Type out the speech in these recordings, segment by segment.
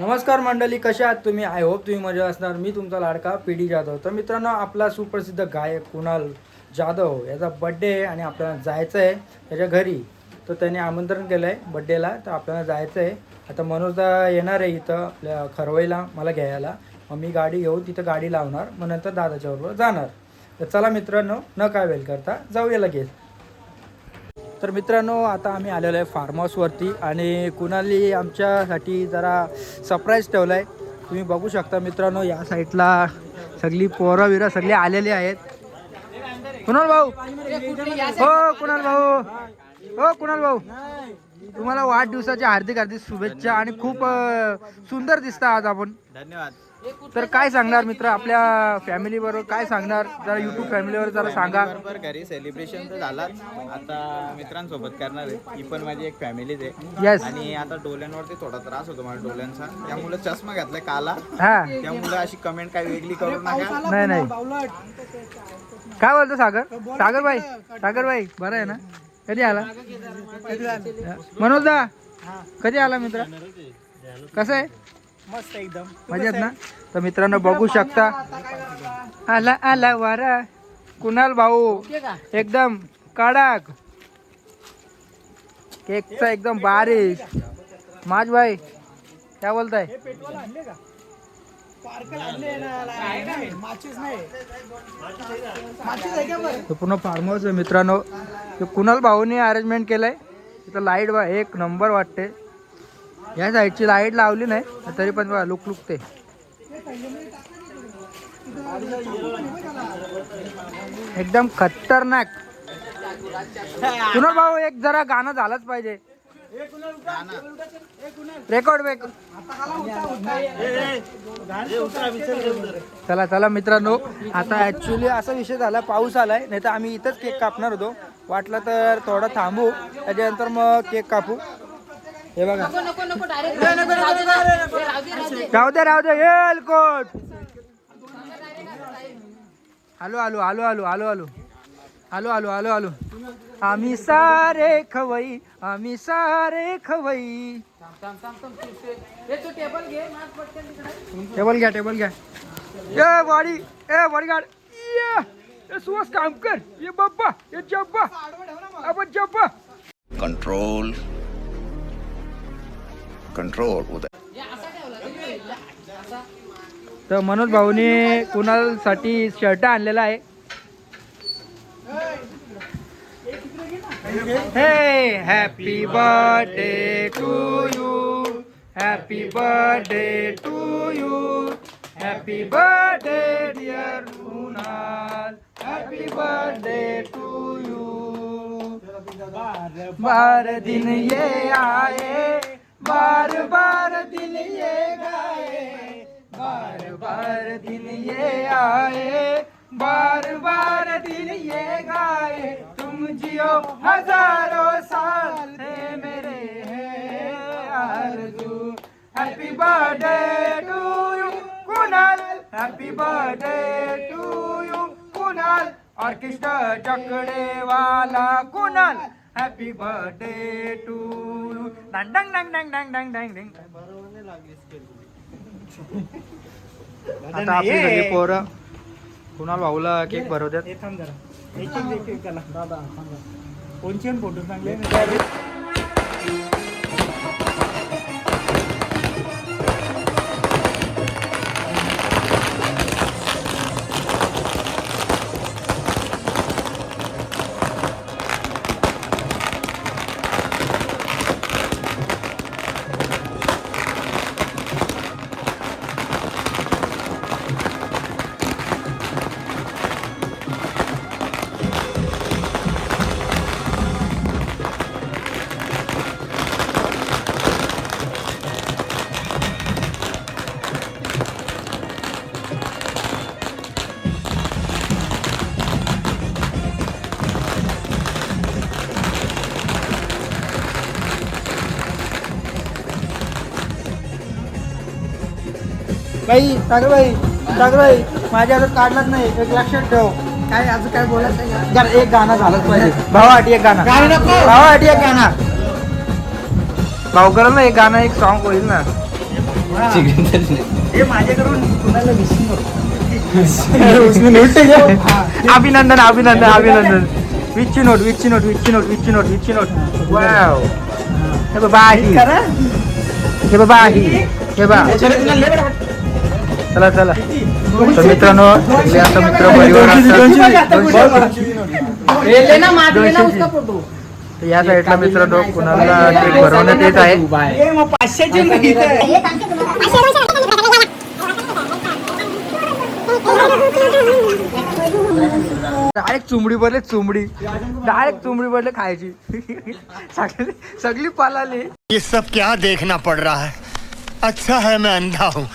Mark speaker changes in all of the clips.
Speaker 1: नमस्कार मंडळी कशा आहात तुम्ही? आय होप तुम्ही मजा असणार. मी तुमचा लाडका पी डी जाधव. तर मित्रांनो आपला सुप्रसिद्ध गायक कुणाल जाधव याचा बड्डे आहे आणि आपल्याला जायचं आहे त्याच्या घरी. तर त्याने आमंत्रण केलं आहे बड्डेला तर आपल्याला जायचं आहे आता मनोजदा येणार आहे इथं आपल्या खरवईला मला घ्यायला. मग मी गाडी घेऊन तिथं गाडी लावणार. मग नंतर दादाच्या बरोबर जाणार. तर चला मित्रांनो न काय वेल करता जाऊया लगेच. तर मित्रांनो आता आम्ही आलेलो आहे फार्म हाऊसवरती आणि कुणाली आमच्यासाठी जरा सरप्राईज ठेवला आहे तुम्ही बघू शकता मित्रांनो या साईडला सगळी पोरं विरं सगळे आलेले आहेत. कुणाल भाऊ? हो कुणाल भाऊ. हो कुणाल भाऊ. तुम्हाला वाढदिवसाच्या हार्दिक हार्दिक शुभेच्छा आणि खूप सुंदर दिसता आज आपण.
Speaker 2: धन्यवाद.
Speaker 1: तर काय सांगणार मित्र? आपल्या फॅमिली बरोबर काय सांगणार? जरा युट्यूब फॅमिलीवर जरा सांगा.
Speaker 2: बरोबर घरी सेलिब्रेशन तर झालाच. आता मित्रांसोबत करणार आहे. ही पण माझी एक फॅमिलीच आहे.
Speaker 1: येस
Speaker 2: आणि आता डोळ्यांवरती थोडा त्रास होतो मला डोळ्यांचा. त्यामुळे चष्मा घातलाय काला.
Speaker 1: हा.
Speaker 2: त्यामुळे अशी कमेंट काही वेगळी करू नका.
Speaker 1: नाही नाही. काय बोलतो सागर? सागर भाई सागर भाई बरं आहे ना? कधी आला? मनोज दा कधी आला मित्र? कसं आहे?
Speaker 3: मस्त एकदम.
Speaker 1: मजेत ना? तर मित्रांनो बघू शकता. आला आला वारा. कुणाल भाऊ? एकदम कडक केकचा एकदम बारीक. माझ भाई काय बोलताय? पूर्ण फार्म हाऊस आहे मित्रांनो. ते कुणाल भाऊने अरेंजमेंट केलंय? तिथं लाइट बा एक नंबर वाटते. या साईडची लाइट लावली नाही तरी पण लुक लुकते. एकदम खतरनाक. कुणाल भाऊ एक जरा गाणं झालंच पाहिजे. रेकॉर्ड बेक चला चला मित्रांनो आता ऍक्च्युली असा विषय झाला पाऊस आलाय नाही तर आम्ही इथंच केक कापणार होतो. वाटलं तर थोडं थांबू त्याच्यानंतर मग केक कापू. हे बघा.
Speaker 4: नको नको डायरेक्ट राहू दे
Speaker 1: राहू दे येल कोट आलो आलो आलो आलो आलो आलो आलो आलो आलो आलो आम्ही सारे खवई आम्ही सारे खवई. टेबल घ्या टेबल घ्या. ए बॉडी ए बॉडीगार्ड ये ए सुहास काम कर. ये बब्बा ये जब्बा. आपण जब्बा.
Speaker 5: Control. कंट्रोल उदय
Speaker 1: तर मनोज भाऊने कुणालसाठी शर्ट आणलेला आहे? हे happy birthday to you happy birthday to you happy birthday dear Kunal happy birthday to you बार दिन ये आए बार बार दिन ये गाए बार बार दिन ये आए बार बार दिन ये गाए, तुम जियो हज़ारों साल थे मेरे हैं, Arzoo. Happy birthday to you Kunal. Happy birthday to you Kunal. Orchestra चकडे वाला कुणाल? हॅपी बर्थडे टू डंग डंग डंग डंग डंग डंग डंग डंग आता आपली सगळी पोरं. कुणाल भाऊला केक भरवतात
Speaker 3: थांब जरा. एक दादा फोटो? चांगले
Speaker 1: बाई सागर भाई माझ्या हातात काढलाच नाही. एक लक्षात ठेव. काय असं काय बोलायचं एक गाणं झालंच पाहिजे. भावासाठी एक गाणं. भावासाठी एक गाणं. भाऊ करा ना एक गाणं एक सॉन्ग होईल ना. हे माझ्याकडून कुणाला विसरू अभिनंदन अभिनंदन अभिनंदन. विच्ची नोट विच्ची नोट विच्ची नोट विच्ची नोट विच्ची नोट. वाव. हे बाबा ही हे बाबा ही हे बा चला चला. तर मित्रांनो आता मित्र परिवार असतात. या साईडला मित्रांनो कुणाला केक भरवण्यात येत आहे?
Speaker 3: हे पाचशेची.
Speaker 1: डायरेक्ट चुमडी भरले चुमडी. डायरेक्ट चुमडी भरले खायची. सगळी सगळी पालाली.
Speaker 6: ये सब क्या देखना पड़ रहा है? अच्छा है मैं अंधा हूँ।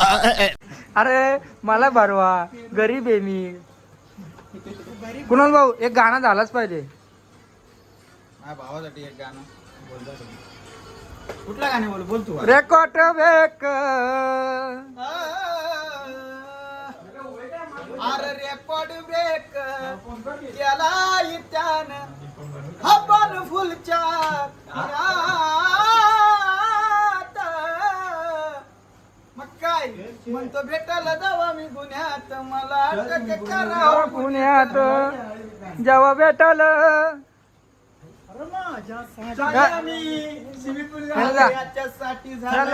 Speaker 1: अरे मला भरवा गरीब आहे मी. कुणाल भाऊ एक गाणं झालाच पाहिजे.
Speaker 2: भावासाठी एक गाणं. कुठला गाणे बोल? बोल तू.
Speaker 1: रेकॉर्ड बेक
Speaker 2: अरे रेकॉर्ड ब्रेक केला इत्यान फुलच्या. काय म्हणतो भेटायला जावा मी गुन्ह्यात. मला अटक करावं
Speaker 1: पुण्यात जेव्हा भेटल
Speaker 2: झाला मी स्विमिंग पूल
Speaker 1: झाला.
Speaker 2: याच्यासाठी
Speaker 1: झालं
Speaker 2: झालं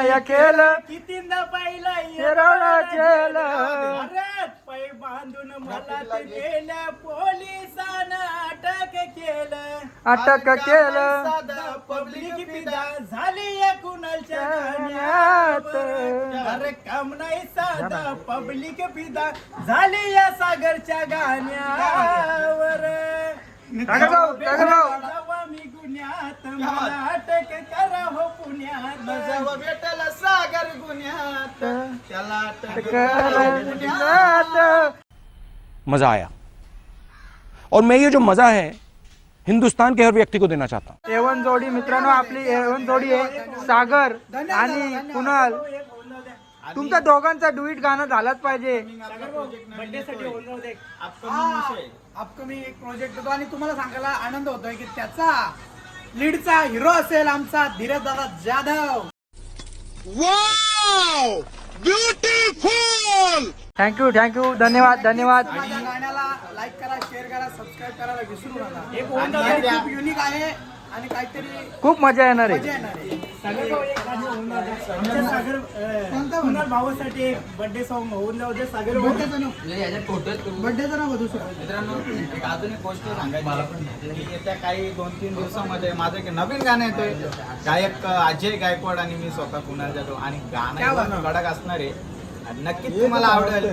Speaker 1: या केलं
Speaker 3: कितींदा पाहिलं
Speaker 1: केरळा केलं
Speaker 3: अरे पै बांधून मला ते गेल्या पोलिसानं अटक केलं.
Speaker 1: अटक केलं.
Speaker 2: साधा
Speaker 3: पब्लिक पिदा झाली या
Speaker 1: गाण्यात.
Speaker 3: गाण्यात अरे काम नाही साधा पब्लिक पिदा झाली या सागरच्या गाण्यावर.
Speaker 1: टाका टाका.
Speaker 3: करा हो पुण्यात.
Speaker 2: भेटला सागर गुन्ह्यात. त्याला अटक.
Speaker 7: मज़ा आया. और मैं ये जो मज़ा है हिंदुस्तान के हर व्यक्ति को देना चाहता हूँ।
Speaker 1: एवन जोडी मित्रांनो आपली एवन जोडी आहे सागर आणि कुणाल. तुमच्या दोघांचा डुईट गाणं झालाच पाहिजे.
Speaker 3: अपकमिंग एक प्रोजेक्ट होतो आणि तुम्हाला सांगायला आनंद होतोय की त्याचा लीडचा हिरो असेल आमचा धीरज दादा जाधव.
Speaker 1: थँक्यू थँक्यू धन्यवाद धन्यवाद.
Speaker 3: माझ्या गाण्याला लाईक करा शेअर करा सबस्क्राईब करायला विसरू नका. हे युनिक आहे. आणि काहीतरी
Speaker 1: खूप मजा येणार
Speaker 3: मजा
Speaker 1: आहे.
Speaker 3: येणार आहे आमच्या सागर कोणता भावासाठी बर्थडे सॉन्ग होऊन जाऊ दे सागर बर्थडेचं नाव? दुसरं
Speaker 2: मित्रांनो एक अजून एक गोष्ट सांगायची की येत्या काही दोन तीन दिवसामध्ये माझं एक नवीन गाणं येतोय. गायक अजय गायकवाड आणि मी स्वतः पुण्यात जातो आणि गाणं कडक असणार आहे. आणि नक्कीच तुम्हाला आवडेल.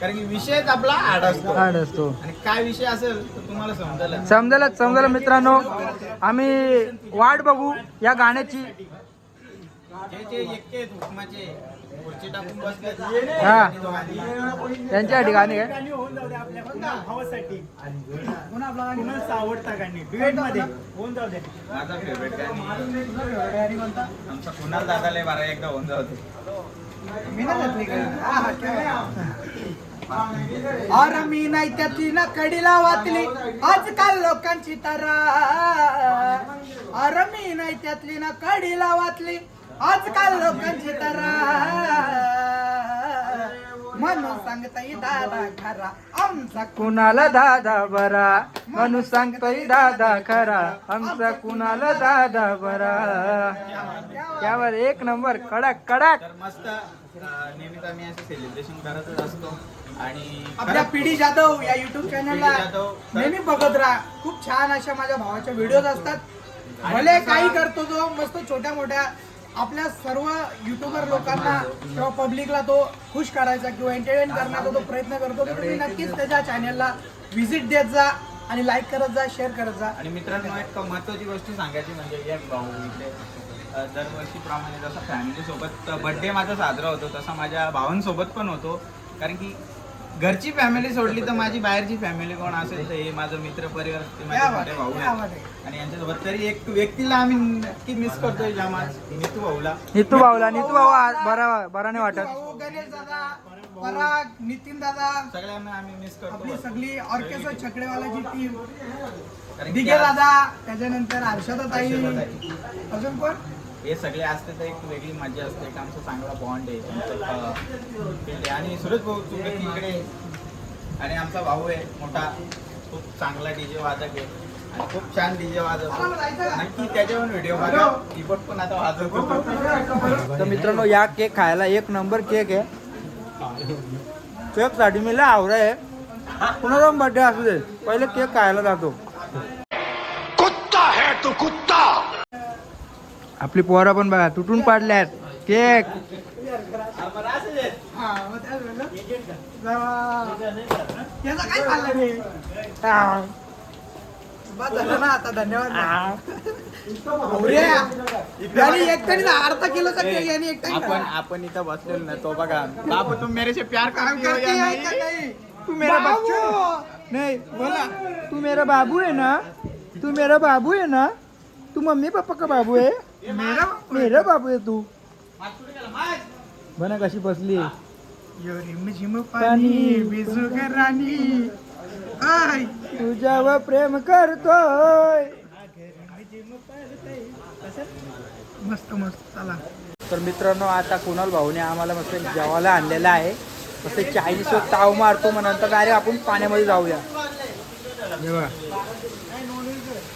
Speaker 2: कारण की विषयच आपला आड असतो.
Speaker 1: हाड असतो.
Speaker 2: आणि काय विषय असेल तर तुम्हाला समजेल
Speaker 1: समजायला समजायला मित्रांनो आम्ही वाट बघू या गाण्याची.
Speaker 2: जे जे एकटे आहेत हुकमाचे खुर्ची टाकून बसले
Speaker 1: हा. त्यांच्यासाठी गाणी काय?
Speaker 3: गाणी होऊन जाऊ दे आपल्या पुन्हा भावासाठी. पुन्हा आपला कुणाचं आवडता गाणी. ड्युएटमध्ये होऊन जाऊ दे.
Speaker 2: माझा फेवरेट गाणी. आमचा कुणाल दादाला बारा एकदा होऊन जाऊ
Speaker 3: मी नाही घातली का? हा, हा. अर मी नाही त्यातली ना कडीला वाचली आजकाल लोकांची तरा अर मी नाही त्यातली ना कडीला वाचली आजकाल लोकांची तरा म्हणून सांगताय दादा खरा आमचा
Speaker 1: कुणाला दादा बरा? म्हणून सांगतोय दादा खरा आमचा कुणाला दादा बरा? त्यावर एक नंबर कडक कडक.
Speaker 2: मस्त अं, नेहमीच आम्ही असं सेलिब्रेशन करतच असतो. आणि
Speaker 3: आपल्या पिढी जाधव या युट्यूब चॅनलला. नेहमी बघत राहा. खूप छान अशा माझ्या भावाच्या व्हिडिओज असतात. भले काही करतो तो मस्त छोट्या मोठ्या आपल्या सर्व युट्यूबर लोकांना किंवा पब्लिकला तो खुश करायचा किंवा एंटरटेन करण्याचा तो प्रयत्न करतो. तर तुम्ही नक्कीच त्याच्या चॅनलला व्हिजिट देत जा आणि लाईक करत जा शेअर करत जा.
Speaker 2: आणि मित्रांनो एक महत्वाची गोष्ट सांगायची म्हणजे एक भाऊ इथे दरवर्षीप्रमाणे जसा फॅमिली सोबत बर्थडे माझा साजरा होतो तसा माझ्या भावांसोबत पण होतो. कारण की घरची फॅमिली सोडली तर माझी बाहेरची फॅमिली कोण असेल? तर हे माझं मित्र परिवार ते माझे मोठे भाऊ आहेत. आणि यांच्यासोबत तरी एक व्यक्तीला आम्ही नक्की मिस करतोय जामाज नितू भाऊला.
Speaker 1: नितू भाऊला नितू भाऊ बरा बरा नाही वाटत.
Speaker 3: भाऊ, गणेश दादा पराग नितीन दादा.
Speaker 2: सगळ्यांना आम्ही मिस
Speaker 3: आपली
Speaker 2: करतो
Speaker 3: सगळी ऑर्केस्ट्रा छकडेवाल्याची टीम
Speaker 2: कारण की
Speaker 3: दिघे दादा त्याच्यानंतर हर्षदा ताई
Speaker 2: हर्षदाताई.
Speaker 3: अजून कोण?
Speaker 2: हे सगळे असते तर एक वेगळी मजा असते एक आमचा चांगला बॉन्ड आहे. आणि सुरेश भाऊ तू देखील इकडे आहे. आणि आमचा भाऊ आहे मोठा. खूप चांगला डीजे वादक आहे. आणि खूप छान डीजे वाजवतो नक्की त्याच्यावर व्हिडिओ बघा. कीबोर्ड पण आता वाजवतो.
Speaker 1: तर मित्रांनो या केक खायला एक नंबर केक आहे. केकसाठी मी लय आवरा आहे. कुणाचा बर्थडे असू दे. पहिले केक खायला जातो.
Speaker 6: कुत्ता है तू कुत्ता।
Speaker 1: आपली पोरं पण बघा तुटून पाडल्यात. केक.
Speaker 3: हा, अर्धा किलोचा केक यांनी एकट्याने
Speaker 2: आपण आपण इथं बसलेलो ना तो बघा. बाबू तुम मेरे से प्यार
Speaker 3: काम
Speaker 2: करते हो या
Speaker 3: आहे
Speaker 2: नहीं?
Speaker 1: तू मेरा! बच्चा! नहीं बोला. तू मेरा बाबू है ना? तू मेरा बाबू है ना? तू मम्मी पापा का बाबू है
Speaker 3: मेरा
Speaker 1: मेरा बाबू है तू. बना कशी बसली?
Speaker 3: यो रिमझिम पाणी बिजू राणी. आय.
Speaker 1: तुझ्यावर प्रेम करतोय.
Speaker 3: मस्त मस्त चला.
Speaker 1: तर मित्रांनो आता कुणाल भाऊने आम्हाला मस्त जेवायला आणलेलं आहे. मस्त चायनीज ताव मारतो मग नंतर डायरेक्ट आपण पाण्यामध्ये जाऊया. हे बघा.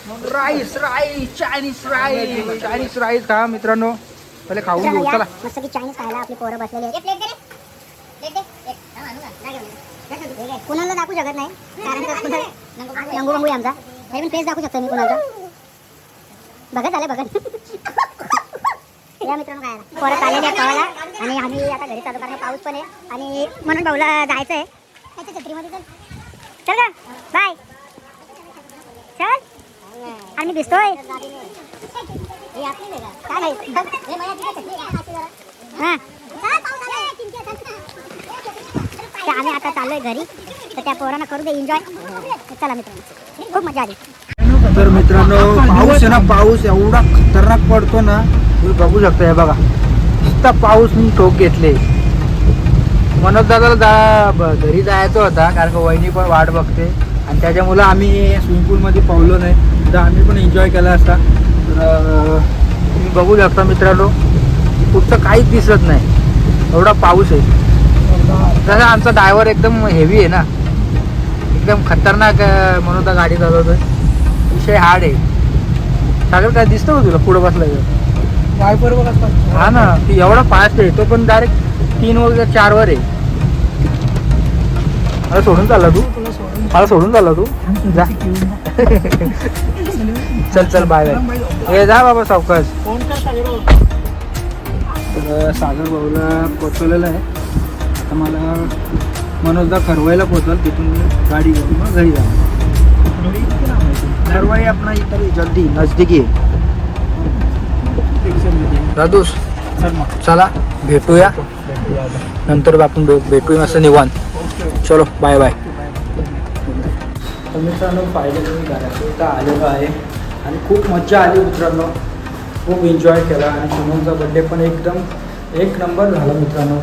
Speaker 1: Rice rice Chinese rice Chinese rice खा मित्रांनो. पहिले खाऊन घेऊ चला.
Speaker 8: मस्त की चायनीज खायला आपली पोरं बसलेली आहेत. कुणाला दाखवू शकत नाही. कारण बंगू आमचा. तरी पण फेस दाखवू शकतो मी कुणाचा बघत आले बघत. या मित्रांनो काय परत आलेले आहे खावायला. आणि आम्ही आता घरी चालू कारण पाऊस पण आहे. आणि म्हणून भाऊला जायचं आहे त्याच्या छत्रीमध्ये चल. चल का बाय चल. आणि मी भिजतोय काय नाही बघ. तर आम्ही आता चाललोय घरी. तर त्या पोरांना करू दे एन्जॉय चला मित्रांनो. खूप मजा आली.
Speaker 1: तर मित्रांनो पाऊस आहे ना पाऊस एवढा खतरनाक पडतो ना तुम्ही बघू शकता हे बघा. नुसता पाऊस मी ठोक घेतले. मनोज दादाला जा घरी जायचं होता कारण का वहिनी पण वाट बघते. आणि त्याच्यामुळं आम्ही स्विमिंग पूलमध्ये पावलो नाही. तर आम्ही पण एन्जॉय केला असता. तर तुम्ही बघू शकता मित्रांनो पुढचं काहीच दिसत नाही. एवढा पाऊस आहे. तसा आमचा ड्रायव्हर एकदम हेवी आहे ना. एकदम खतरनाक मनोज दा गाडी चालवतोय. विषय हार्ड आहे. सागर काय दिसतं का तुला पुढं बसलं
Speaker 3: वायपर बघ असतात
Speaker 1: हा ना ती एवढा फास्ट आहे. तो पण डायरेक्ट तीन वगैरे चार वर आहे. मला सोडून चालला तू? मला सोडून चालला तू? जा. चल चल बाय बाय हे जा बाबा सावकाश. तर सागर भाऊला पोचवलेलं आहे. आता मला मनोजदा खरवायला पोचल तिथून गाडी घेऊन मग घरी जा खरवाई आपला इतर जल्दी नजदीकी दादूस चला भेटूया. नंतर आपण भेटूया असं निवांत. चलो बाय बाय तर मित्रांनो पाहिजे तुम्ही घराच्या इथं आलेलो आहे. आणि खूप मजा आली मित्रांनो. खूप एन्जॉय केला. आणि सुमनचा बड्डे पण एकदम एक नंबर झाला मित्रांनो.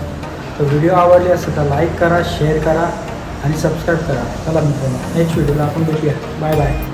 Speaker 1: तर व्हिडिओ आवडली असेल तर लाईक करा शेअर करा आणि सबस्क्राईब करा. चला मित्रांनो नेक्स्ट व्हिडिओला आपण भेटूया. Bye bye